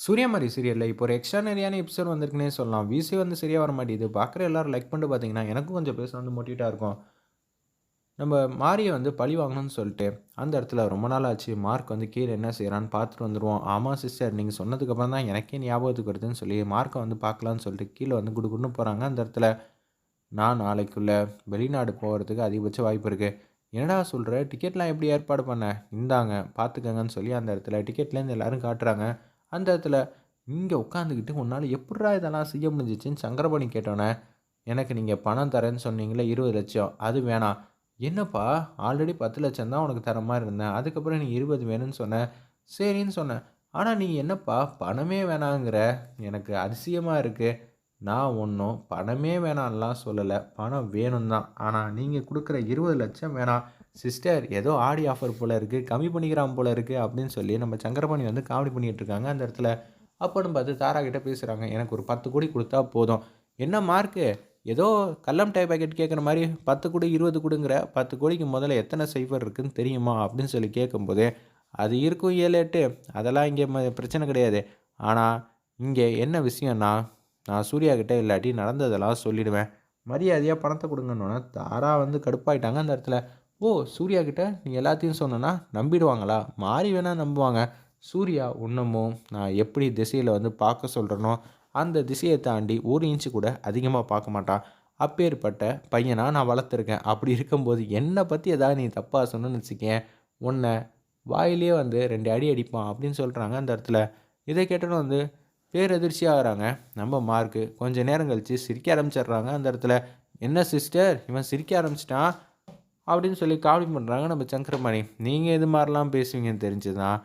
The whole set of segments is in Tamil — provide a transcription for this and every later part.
சூரியமாரி சீரியலில் இப்போ ஒரு எக்ஸ்ட்ரானரியான எபிசோட் வந்திருக்குன்னே சொல்லலாம். விசி வந்து சரியாக வர மாட்டேங்குது. பார்க்குற எல்லாரும் லைக் பண்ணிட்டு பார்த்தீங்கன்னா எனக்கும் கொஞ்சம் பேச வந்து மோட்டிவேட்டாக இருக்கும். நம்ம மாரியை வந்து பழி வாங்கணும்னு சொல்லிட்டு அந்த இடத்துல ரொம்ப நாள் ஆச்சு. மார்க் வந்து கீழே என்ன செய்கிறான்னு பார்த்துட்டு வந்துடுவோம் ஆமாம் சிஸ்டர் நீங்கள் சொன்னதுக்கப்புறம் தான் எனக்கே ஞாபகத்துக்கு வருதுன்னு சொல்லி மார்க்கை வந்து பார்க்கலான்னு சொல்லிட்டு கீழே வந்து குடுக்குன்னு போகிறாங்க அந்த இடத்துல. நான் நாளைக்குள்ளே வெளிநாடு போகிறதுக்கு அதிகபட்ச வாய்ப்பு இருக்குது என்னடா சொல்கிற டிக்கெட்லாம் எப்படி ஏற்பாடு பண்ண? இந்தாங்க பார்த்துக்கங்கன்னு சொல்லி அந்த இடத்துல டிக்கெட்லேருந்து எல்லோரும் காட்டுறாங்க. அந்த இடத்துல இங்கே உட்காந்துக்கிட்டு உன்னால் எப்படா இதெல்லாம் செய்ய முடிஞ்சிச்சின்னு சங்கரபாணி கேட்டோன்னே எனக்கு நீங்கள் பணம் தரேன்னு சொன்னீங்களே இருபது லட்சம். அது வேணாம். என்னப்பா ஆல்ரெடி பத்து லட்சம் தான் உனக்கு தர மாதிரி இருந்தேன். அதுக்கப்புறம் நீ இருபது வேணும்னு சொன்னேன் சரின்னு சொன்னேன். ஆனால் நீ என்னப்பா பணமே வேணாங்கிற? எனக்கு அதிசயமாக இருக்குது நான் ஒன்றும் பணமே வேணாம்லாம் சொல்லலை. பணம் வேணும் தான் ஆனால் நீங்கள் கொடுக்குற இருபது லட்சம் வேணாம். சிஸ்டர் ஏதோ ஆடி ஆஃபர் போல் இருக்குது கம்மி பண்ணிக்கிறான் போல் இருக்குது அப்படின்னு சொல்லி நம்ம சங்கரபாணி வந்து காமெடி பண்ணிகிட்டு இருக்காங்க. அந்த இடத்துல அப்போன்னு பார்த்து தாரா கிட்டே பேசுகிறாங்க எனக்கு ஒரு பத்து கோடி கொடுத்தா போதும். என்ன மார்க்கு ஏதோ கல்லம் டை பாக்கெட் கேட்குற மாதிரி பத்து கோடி இருபது கொடுங்கிற பத்து கோடிக்கு முதல்ல எத்தனை சைஃபர் இருக்குதுன்னு தெரியுமா அப்படின்னு சொல்லி கேட்கும்போது அது இருக்கும் ஏழு எட்டு. அதெல்லாம் இங்கே பிரச்சனை கிடையாது. ஆனால் இங்கே என்ன விஷயம்னா நான் சூர்யா கிட்டே இல்லாட்டி நடந்ததெல்லாம் சொல்லிடுவேன். மரியாதையாக பணத்தை கொடுங்கன்னு தாரா வந்து கடுப்பாயிட்டாங்க அந்த இடத்துல. ஓ சூர்யா கிட்ட நீ எல்லாத்தையும் சொன்னனா நம்பிடுவாங்களா? மாறி வேணால் நம்புவாங்க. சூர்யா இன்னமும் நான் எப்படி திசையில் வந்து பார்க்க சொல்கிறேனோ அந்த திசையை தாண்டி ஒரு இன்ச்சு கூட அதிகமாக பார்க்க மாட்டான். அப்பேற்பட்ட பையனாக நான் வளர்த்துருக்கேன். அப்படி இருக்கும்போது என்னை பற்றி எதாவது நீ தப்பாக சொன்னு வச்சுக்கேன். உன்னை வாயிலே வந்து ரெண்டு அடி அடிப்பான் அப்படின்னு சொல்கிறாங்க அந்த இடத்துல. இதை கேட்டோன்னு வந்து பேரதிர்ச்சியாகிறாங்க நம்ம மார்க்கு கொஞ்சம் நேரம் கழித்து சிரிக்க ஆரம்பிச்சிடுறாங்க அந்த இடத்துல. என்ன சிஸ்டர் இவன் சிரிக்க ஆரம்பிச்சிட்டான். அப்படின்னு சொல்லி காமெடி பண்ணுறாங்க நம்ம சங்கரமணி. நீங்கள் இது மாதிரிலாம் பேசுவீங்கன்னு தெரிஞ்சுதான்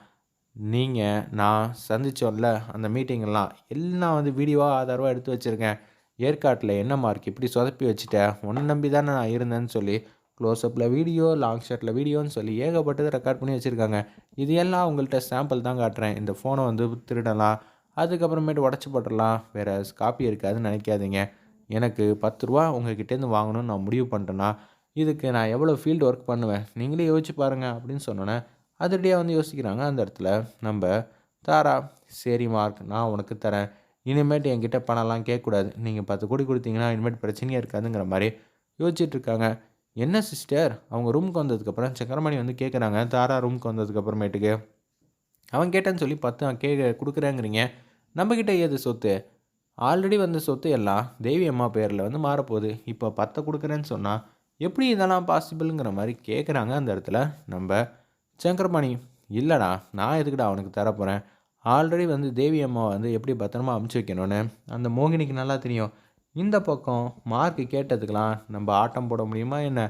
நீங்கள் நான் சந்தித்தோம்ல அந்த மீட்டிங்கெல்லாம் எல்லாம் வந்து வீடியோவாக ஆதாரமாக எடுத்து வச்சுருக்கேன். ஏற்காட்டில் என்ன மார்க் இப்படி சொதப்பி வச்சுட்டேன் உன்னை நம்பி தானே நான் இருந்தேன்னு சொல்லி க்ளோஸ்அப்பில் வீடியோ லாங் ஷாட்டில் வீடியோன்னு சொல்லி ஏகப்பட்டதை ரெக்கார்ட் பண்ணி வச்சுருக்காங்க. இது எல்லாம் உங்கள்கிட்ட சாம்பிள் தான் காட்டுறேன். இந்த ஃபோனை வந்து திருடலாம் அதுக்கப்புறமேட்டு உடச்சி போட்டுடலாம். வேறு காப்பி இருக்காதுன்னு நினைக்காதீங்க. எனக்கு பத்து ரூபா உங்ககிட்டேருந்து வாங்கணும்னு நான் முடிவு பண்ணிட்டேன்னா இதுக்கு நான் எவ்வளோ ஃபீல்டு ஒர்க் பண்ணுவேன்? நீங்களே யோசிச்சு பாருங்கள் அப்படின்னு சொன்னோன்னே அதிரடியாக வந்து யோசிக்கிறாங்க. அந்த இடத்துல நம்ம தாரா சரி மார்க் நான் உனக்கு தரேன். இனிமேட்டு என்கிட்ட பணம்லாம் கேட்கக்கூடாது. நீங்கள் பத்து கோடி கொடுத்தீங்கன்னா இனிமேட்டு பிரச்சனையாக இருக்காதுங்கிற மாதிரி யோசிச்சுட்டு இருக்காங்க. என்ன சிஸ்டர் அவங்க ரூமுக்கு வந்ததுக்கப்புறம் சக்கரமணி வந்து கேட்குறாங்க தாரா ரூமுக்கு வந்ததுக்கப்புறமேட்டுக்கு அவன் கேட்டேன்னு சொல்லி பத்து கே கொடுக்குறேங்கிறீங்க. நம்மக்கிட்ட ஏது சொத்து? ஆல்ரெடி வந்த சொத்து எல்லாம் தேவி அம்மா பேரில் வந்து மாறப்போகுது. இப்போ பத்தை கொடுக்குறேன்னு சொன்னால் எப்படி இதெல்லாம் பாசிபிளுங்கிற மாதிரி கேட்குறாங்க அந்த இடத்துல. நம்ம சங்கரபாணி இல்லைடா நான் எதுக்குடா அவனுக்கு தரப்போகிறேன் ஆல்ரெடி வந்து தேவி அம்மா வந்து எப்படி பத்திரமா அமுச்சு வைக்கணும்னு அந்த மோகினிக்கு நல்லா தெரியும். இந்த பக்கம் மார்க் கேட்டதுக்கெலாம் நம்ம ஆட்டம் போட முடியுமா என்ன?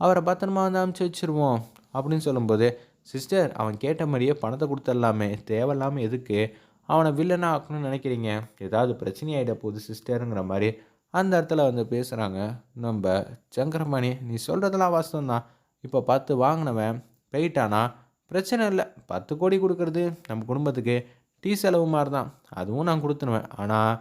அவரை பத்திரமா வந்து அமுச்சு வச்சுருவோம் அப்படின்னு சொல்லும்போது சிஸ்டர் அவன் கேட்ட மாதிரியே பணத்தை கொடுத்துடலாமே தேவையில்லாமல் எதுக்கு? அவனை வில்லனாக ஆக்கணும்னு நினைக்கிறீங்க. ஏதாவது பிரச்சனை ஆகிட போகுது சிஸ்டருங்கிற மாதிரி அந்த இடத்துல வந்து பேசுகிறாங்க நம்ம சங்கரமணி நீ சொல்கிறதெல்லாம் வாஸ்தவம் தான். இப்போ பார்த்து வாங்கினவன் போயிட்டானா? பிரச்சனை இல்லை. பத்து கோடி கொடுக்குறது நம்ம குடும்பத்துக்கு டீ செலவு மாதிரி தான் அதுவும் நான் கொடுத்துருவேன். ஆனால்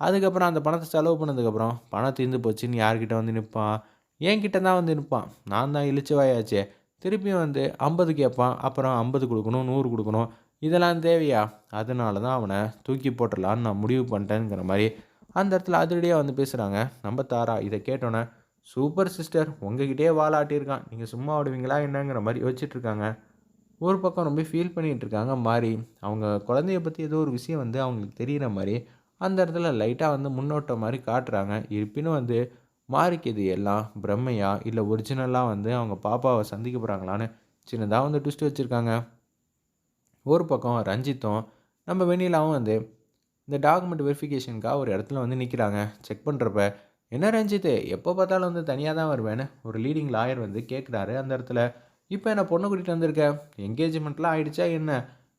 அதுக்கப்புறம் அந்த பணத்தை செலவு பண்ணதுக்கப்புறம் பணம் தீர்ந்து போச்சுன்னு யார்கிட்ட வந்து நிற்பான்? என்கிட்ட தான் வந்து நிற்பான். நான் தான் இழிச்சு வாயாச்சே. திருப்பியும் வந்து ஐம்பது கேட்பான். அப்புறம் ஐம்பது கொடுக்கணும் நூறு கொடுக்கணும். இதெல்லாம் தேவையா? அதனால தான் அவனை தூக்கி போட்டுடலான்னு நான் முடிவு பண்ணிட்டேங்கிற மாதிரி அந்த இடத்துல அதிரடியாக வந்து பேசுகிறாங்க நம்ம தாரா இதை கேட்டோன்னே சூப்பர் சிஸ்டர் உங்ககிட்டயே வாழாட்டியிருக்கான் நீங்கள் சும்மா விடுவீங்களா என்னங்கிற மாதிரி யோசிச்சுட்ருக்காங்க. ஒரு பக்கம் ரொம்ப ஃபீல் பண்ணிகிட்டு இருக்காங்க மாறி அவங்க குழந்தைய பற்றி ஏதோ ஒரு விஷயம் வந்து அவங்களுக்கு தெரிகிற மாதிரி அந்த இடத்துல லைட்டாக வந்து முன்னோட்டம் மாதிரி காட்டுறாங்க. இருப்பினும் வந்து மாறிக்கு இது எல்லாம் பிரம்மையா இல்லை ஒரிஜினலாக வந்து அவங்க பாப்பாவை சந்திக்க போகிறாங்களான்னு சின்னதாக வந்து ட்விஸ்ட் வச்சுருக்காங்க. ஒரு பக்கம் ரஞ்சித்தும் நம்ம வெண்ணிலாவும் வந்து இந்த டாக்குமெண்ட் வெரிஃபிகேஷனுக்காக ஒரு இடத்துல வந்து நிற்கிறாங்க செக் பண்ணுறப்ப என்ன ரஞ்சித்து எப்போ பார்த்தாலும் வந்து தனியாக தான் வருவேன்னு ஒரு லீடிங் லாயர் வந்து கேட்குறாரு அந்த இடத்துல. இப்போ என்ன பொண்ணு கூட்டிகிட்டு வந்திருக்கேன் என்கேஜ்மெண்ட்லாம் ஆகிடுச்சா என்ன?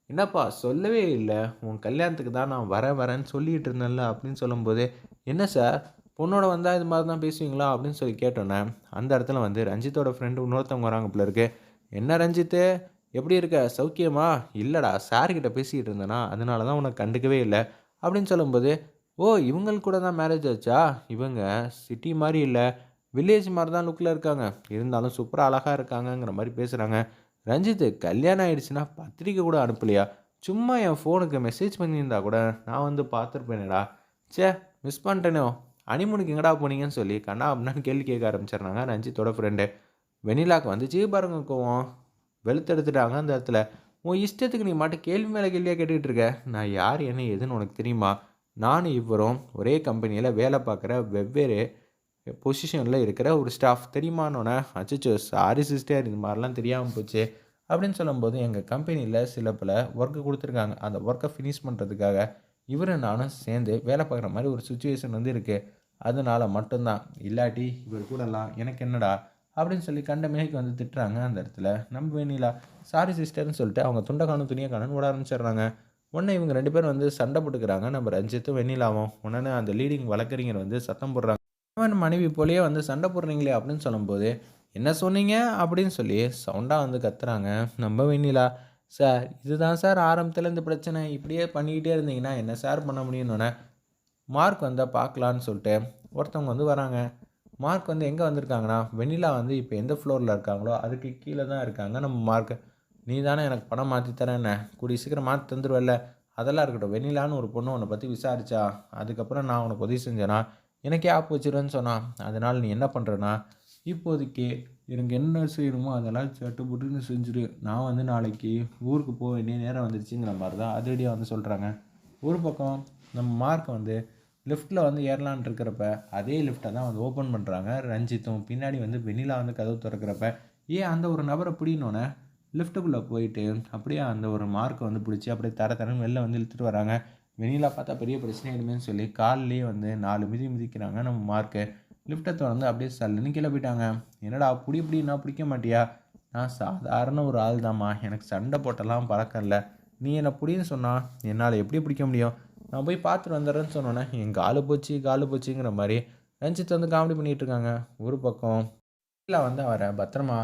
என்னப்பா சொல்லவே இல்லை. உன் கல்யாணத்துக்கு தான் நான் வரேன் வரேன்னு சொல்லிகிட்டு இருந்தேன்ல அப்படின்னு சொல்லும்போது என்ன சார்? பொண்ணோட வந்தால் இது மாதிரி தான் பேசுவீங்களா? அப்படின்னு சொல்லி கேட்டோன்னே அந்த இடத்துல வந்து ரஞ்சித்தோட ஃப்ரெண்டு இன்னொருத்தவங்க வராங்க போல இருக்கு. என்ன ரஞ்சித்து எப்படி இருக்க? சௌக்கியமா? இல்லைடா சார்கிட்ட பேசிக்கிட்டு இருந்தேனா? அதனால தான் உனக்கு கண்டுக்கவே இல்லை. அப்படின்னு சொல்லும்போது ஓ இவங்களுக்கு கூட தான் மேரேஜ் ஆச்சா? இவங்க சிட்டி மாதிரி இல்லை வில்லேஜ் மாதிரி தான் லுக்கில் இருக்காங்க. இருந்தாலும் சூப்பராக அழகாக இருக்காங்கங்கிற மாதிரி பேசுகிறாங்க ரஞ்சித்து கல்யாணம் ஆகிடுச்சுன்னா பத்திரிக்கை கூட அனுப்பலையா? சும்மா என் ஃபோனுக்கு மெசேஜ் பண்ணியிருந்தா கூட நான் வந்து பார்த்துருப்பேனேடா. ச்சே மிஸ் பண்ணிட்டேனோ? அனிமுனுக்கு எங்கடா போனீங்கன்னு சொல்லி கண்ணா அப்படின்னு கேள்வி கேட்க ஆரம்பிச்சிடுறாங்க ரஞ்சித்தோட ஃப்ரெண்டு வெண்ணிலாக்கு வந்துச்சு பாருங்க கோவம். வெளுத்தெடுத்துட்டாங்க அந்த இடத்துல. உன் இஷ்டத்துக்கு நீ மட்டும் கேள்வி மேலே கேள்வியாக கேட்டுக்கிட்டு இருக்க? நான் யார் என்ன எதுன்னு உனக்கு தெரியுமா? நானும் இவரும் ஒரே கம்பெனியில் வேலை பார்க்குற வெவ்வேறு பொசிஷனில் இருக்கிற ஒரு ஸ்டாஃப் தெரியுமானோன்னே அச்சோ சாரி சிஸ்டர் இது மாதிரிலாம் தெரியாமல் போச்சு அப்படின்னு சொல்லும்போது எங்கள் கம்பெனியில் சில பல ஒர்க்கு கொடுத்துருக்காங்க. அந்த ஒர்க்கை ஃபினிஷ் பண்ணுறதுக்காக இவரை நானும் சேர்ந்து வேலை பார்க்குற மாதிரி ஒரு சுச்சுவேஷன் வந்து இருக்குது அதனால் மட்டும்தான். இல்லாட்டி இவர் கூடலாம் எனக்கு என்னடா அப்படின்னு சொல்லி கண்ட மேய்க்கு வந்து திட்டுறாங்க அந்த இடத்துல. நம்ம வெண்ணிலா சாரி சிஸ்டர்னு சொல்லிட்டு அவங்க துண்டை காணும் துணியை காணும் ஓட ஆரம்பிச்சிடுறாங்க. உடனே இவங்க ரெண்டு பேரும் வந்து சண்டை போட்டுக்கிறாங்க. நம்ம ரஞ்சித்தும் வெண்ணிலாவும். உடனே அந்த லீடிங் வழக்கறிஞர் வந்து சத்தம் போடுறாங்க. அவன் மனைவி போலேயே வந்து சண்டை போடுறீங்களே அப்படின்னு சொல்லும்போது என்ன சொன்னீங்க? அப்படின்னு சொல்லி சவுண்டாக வந்து கத்துறாங்க. நம்ம வெண்ணிலா சார் இதுதான் சார் ஆரம்பத்தில் இந்த பிரச்சனை. இப்படியே பண்ணிக்கிட்டே இருந்தீங்கன்னா என்ன சார் பண்ண முடியும்னு மார்க் வந்தால் பார்க்கலான்னு சொல்லிட்டு ஒருத்தவங்க வந்து வராங்க. மார்க் வந்து எங்கே வந்திருக்காங்கன்னா வெண்ணிலா வந்து இப்போ எந்த ஃப்ளோரில் இருக்காங்களோ அதுக்கு கீழே தான் இருக்காங்க. நம்ம மார்க் நீ தானே எனக்கு பணம் மாற்றி தரேன்ன. கூடிய சீக்கிரம் மாற்றி தந்துடுவல்ல அதெல்லாம் இருக்கட்டும். வெண்ணிலான்னு ஒரு பொண்ணு உன்னை பற்றி விசாரிச்சா அதுக்கப்புறம் நான் உனக்கு உதவி செஞ்சேனா எனக்கே ஆப் வச்சிருவேன்னு சொன்னான். அதனால் நீ என்ன பண்ணுறேன்னா இப்போதைக்கு எனக்கு என்ன செய்யணுமோ அதெல்லாம் சட்டு புட்டுன்னு செஞ்சுரு. நான் வந்து நாளைக்கு ஊருக்கு போக வேண்டிய நேரம் வந்துருச்சுங்கிற மாதிரி தான் அதிரடியாக வந்து சொல்கிறாங்க ஒரு பக்கம் நம்ம மார்க் வந்து லிஃப்ட்டில் வந்து ஏறலான் இருக்கிறப்ப அதே லிஃப்ட்டை தான் வந்து ஓப்பன் பண்ணுறாங்க ரஞ்சித்தும் பின்னாடி வந்து வெண்ணிலா வந்து கதவு திறக்கிறப்ப ஏன் அந்த ஒரு நபரை பிடினோன்னே லிஃப்ட்டுக்குள்ளே போயிட்டு அப்படியே அந்த ஒரு மார்க்கை வந்து பிடிச்சி அப்படியே தர தரன்னு வெளில வந்து இழுத்துட்டு வராங்க. வெண்ணிலா பார்த்தா பெரிய பிரச்சனை ஆயிடுமேன்னு சொல்லி கால்லேயே வந்து நாலு மிதி மிதிக்கிறாங்க நம்ம மார்க்கு லிஃப்ட்டை திறந்து அப்படியே சல்லுன்னு கீழே போயிட்டாங்க. என்னடா புடி புடி பிடிக்க மாட்டியா? நான் சாதாரண ஒரு ஆள் தாம்மா எனக்கு சண்டை போட்டெல்லாம் பழக்கம் இல்லை. நீ என்னை புடின்னு சொன்னால் என்னால் எப்படி பிடிக்க முடியும்? நான் போய் பார்த்துட்டு வந்துடுறேன்னு சொன்னோன்னே என் காலு போச்சு காலு போச்சுங்கிற மாதிரி ரஞ்சித் வந்து காமெடி பண்ணிகிட்டு இருக்காங்க. ஒரு பக்கம் இல்லை வந்து அவரை பத்திரமா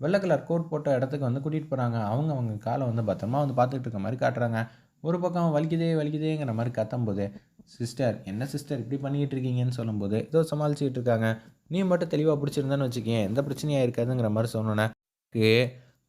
வெள்ளை கலர் கோட் போட்ட இடத்துக்கு வந்து கூட்டிகிட்டு போகிறாங்க அவங்க அவங்க காலை வந்து பத்திரமா வந்து பார்த்துட்டு இருக்க மாதிரி காட்டுறாங்க. ஒரு பக்கம் வலிக்குதே வலிக்குதேங்கிற மாதிரி கத்தும்போது சிஸ்டர் என்ன சிஸ்டர் இப்படி பண்ணிக்கிட்டு இருக்கீங்கன்னு சொல்லும்போது ஏதோ சமாளிச்சுக்கிட்டு இருக்காங்க. நீ மட்டும் தெளிவாக பிடிச்சிருந்தான்னு வச்சுக்கேன். எந்த பிரச்சனையாக இருக்காதுங்கிற மாதிரி சொன்னோன்னே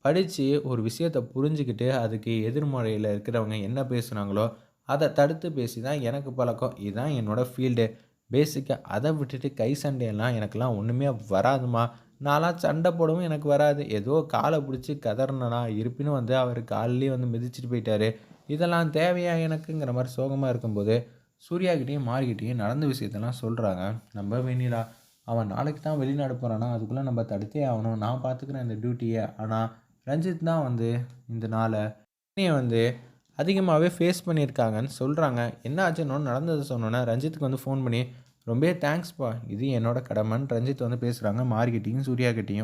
படித்து ஒரு விஷயத்தை புரிஞ்சுக்கிட்டு அதுக்கு எதிர்மறையில் இருக்கிறவங்க என்ன பேசுனாங்களோ அதை தடுத்து பேசி தான் எனக்கு பழக்கம். இதுதான் என்னோடய ஃபீல்டு பேசிக்காக அதை விட்டுட்டு கை சண்டையெல்லாம் எனக்கெல்லாம் ஒன்றுமே வராதுமா. நான்லாம் சண்டை போடவும் எனக்கு வராது. ஏதோ காலை பிடிச்சி கதறினா இருப்பினும் வந்து அவர் காலிலேயே வந்து மிதிச்சிட்டு போயிட்டாரு. இதெல்லாம் தேவையா எனக்குங்கிற மாதிரி சோகமாக இருக்கும்போது சூர்யாக்கிட்டேயும் மாறிக்கிட்டேயும் நடந்த விஷயத்தெல்லாம் சொல்கிறாங்க நம்ம வெண்ணிலா அவன் நாளைக்கு தான் வெளிநாடு போகிறானா அதுக்குள்ளே நம்ம தடுத்தே ஆகணும். நான் பார்த்துக்கிறேன் இந்த டியூட்டியை ஆனால் ரஞ்சித் தான் வந்து இந்த நாளை வந்து அதிகமாகவே ஃபேஸ் பண்ணியிருக்காங்கன்னு சொல்கிறாங்க என்ன ஆச்சுன்னு நடந்ததை சொன்னோன்னே ரஞ்சித்துக்கு வந்து ஃபோன் பண்ணி ரொம்ப தேங்க்ஸ்ப்பா இது என்னோட கடமைன்னு ரஞ்சித் வந்து பேசுகிறாங்க மார்கிட்டையும் சூர்யா கிட்டேயும்.